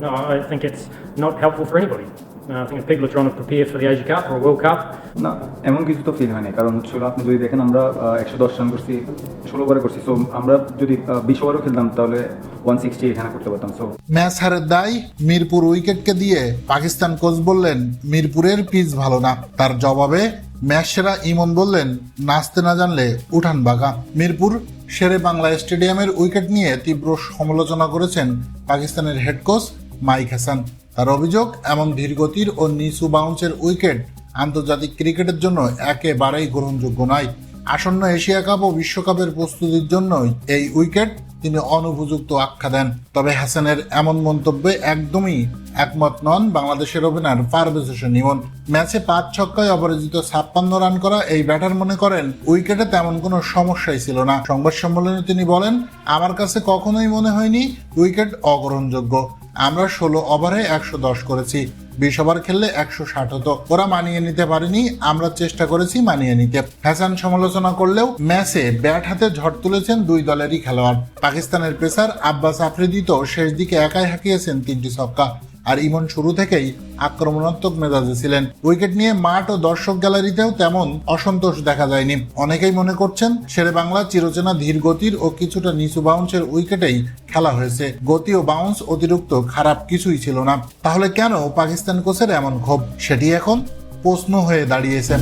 No, I think it's not helpful for anybody. Uh, I think if people are trying to prepare for the Asia Cup or a World Cup, না এমন কিছু তো feel হয়নি। কারণ হচ্ছে হলো আপনি যদি দেখেন আমরা একশো দশ রান করছি ষোলো ওভারে করছি সো আমরা যদি বিশ ওভারও খেলতাম তাহলে ওয়ান সিক্সটি এখানে করতে পারতাম সো ম্যাচ হারের দায় মিরপুর উইকেটকে দিয়ে। পাকিস্তান কোচ বললেন মিরপুরের পিচ ভালো না। তার জবাবে ম্যাচ সেরা ইমন বললেন নাচতে না জানলে উঠান বাঘা মিরপুর শেরে বাংলা স্টেডিয়ামের উইকেট নিয়ে তীব্র সমালোচনা করেছেন পাকিস্তানের হেড কোচ মাইক হাসান। তার অভিযোগ, এমন ধীরগতির ও নিচু বাউন্সের উইকেট আন্তর্জাতিক ক্রিকেটের জন্য একেবারেই গ্রহণযোগ্য নয়। আসন্ন এশিয়া কাপ ও বিশ্বকাপের প্রস্তুতির জন্যই এই উইকেট তিনি অনুপযুক্ত আখ্যা দেন। তবে হাসানের এমন মন্তব্যে একদমই একমত নন বাংলাদেশের ওপেনার পারভেজ হোসেন ইমন। ম্যাচে পাঁচ ছক্কায় অপরাজিত ছাপ্পান্ন রান করা এই ব্যাটার মনে করেন, উইকেটে তেমন কোনো সমস্যাই ছিল না। সংবাদ সম্মেলনে তিনি বলেন, আমার কাছে কখনোই মনে হয়নি উইকেট অগ্রহণযোগ্য। আমরা ষোলো ওভারে একশো দশ করেছি। বিশ ওভার খেললে একশো ষাট হতো। ওরা মানিয়ে নিতে পারেনি, আমরা চেষ্টা করেছি মানিয়ে নিতে। ফ্যাশন সমালোচনা করলেও ম্যাচে ব্যাট হাতে ঝড় তুলেছেন দুই দলেরই খেলোয়াড়। পাকিস্তানের পেসার আব্বাস আফ্রিদি তো শেষ দিকে একাই হাঁকিয়েছেন তিনটি ছক্কা। আর ইমন শুরু থেকেই আক্রমণাত্মক মেজাজে ছিলেন। উইকেট নিয়ে মাঠ ও দর্শক গ্যালারিতেও তেমন অসন্তোষ দেখা যায়নি। অনেকেই মনে করছেন, শেরে বাংলা চিরচেনা ধীর গতির ও কিছুটা নিচু বাউন্সের উইকেটেই খেলা হয়েছে। গতি ও বাউন্স অতিরিক্ত খারাপ কিছুই ছিল না। তাহলে কেন পাকিস্তান কোচের এমন ক্ষোভ? সেটি এখন প্রশ্ন হয়ে দাঁড়িয়েছে।